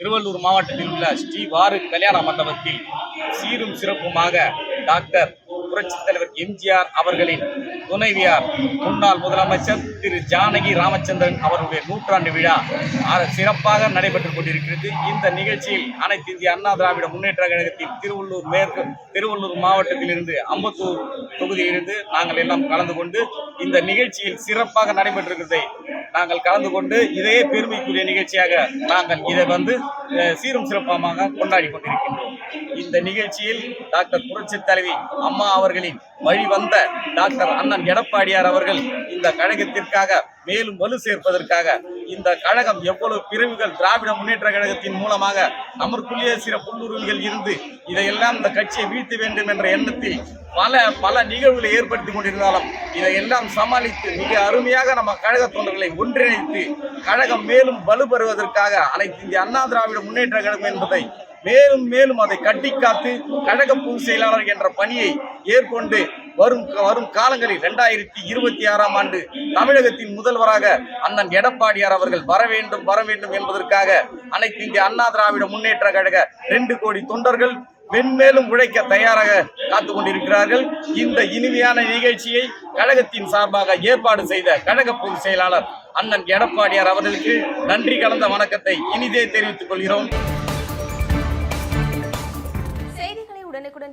திருவள்ளூர் மாவட்டத்தில் உள்ள ஸ்ரீ வாரு கல்யாண மண்டபத்தில் சீரும் சிறப்புமாக டாக்டர் புரட்சித் தலைவர் எம்ஜிஆர் அவர்களின் துணைவியார் முன்னாள் முதலமைச்சர் திரு ஜானகி ராமச்சந்திரன் அவருடைய நூற்றாண்டு விழா சிறப்பாக நடைபெற்றுக் கொண்டிருக்கிறது. இந்த நிகழ்ச்சியில் அனைத்து இந்திய அண்ணா திராவிட முன்னேற்ற கழகத்தின் திருவள்ளூர் மேற்கு திருவள்ளூர் மாவட்டத்திலிருந்து அம்பத்தூர் தொகுதியிலிருந்து நாங்கள் எல்லாம் கலந்து கொண்டு இந்த நிகழ்ச்சியில் சிறப்பாக நடைபெற்றிருக்கிறதை நாங்கள் கலந்து கொண்டு இதையே பெருமைக்குரிய நிகழ்ச்சியாக நாங்கள் இதை வந்து சீரும் சிறப்பமாக கொண்டாடி கொண்டிருக்கின்றோம். இந்த நிகழ்ச்சியில் டாக்டர் புரட்சி தலைவி அம்மா அவர்களின் வழிவந்த டாக்டர் அண்ணன் எடப்பாடியார் அவர்கள் இந்த கழகத்திற்காக மேலும் வலு சேர்ப்பதற்காக இந்த கழகம் எவ்வளவு பிரிவுகள் திராவிட முன்னேற்ற கழகத்தின் மூலமாக நமக்குள்ளேயே சில புல்லுருவிகள் இருந்து இதையெல்லாம் இந்த கட்சியை வீழ்த்த வேண்டும் என்ற எண்ணத்தில் பல பல நிகழ்வுகளை ஏற்படுத்தி கொண்டிருந்தாலும் இதையெல்லாம் சமாளித்து மிக அருமையாக நம்ம கழக தொண்டர்களை ஒன்றிணைத்து கழகம் மேலும் வலுப்பெறுவதற்காக அனைத்து இந்திய அண்ணா திராவிட முன்னேற்ற கழகம் என்பதை மேலும் மேலும் அதை கட்டிக்காத்து கழக பொதுச் செயலாளர் என்ற பணியை ஏற்கொண்டு வரும் வரும் காலங்களில் இரண்டாயிரத்தி இருபத்தி ஆறாம் ஆண்டு தமிழகத்தின் முதல்வராக அண்ணன் எடப்பாடியார் அவர்கள் வர வேண்டும் வர வேண்டும் என்பதற்காக அனைத்து இந்திய அண்ணா திராவிட முன்னேற்ற கழக ரெண்டு கோடி தொண்டர்கள் மென்மேலும் உழைக்க தயாராக காத்து கொண்டிருக்கிறார்கள். இந்த இனிமையான நிகழ்ச்சியை கழகத்தின் சார்பாக ஏற்பாடு செய்த கழக பொதுச் செயலாளர் அண்ணன் எடப்பாடியார் அவர்களுக்கு நன்றி கலந்த வணக்கத்தை இனிதே தெரிவித்துக் கொள்கிறோம்.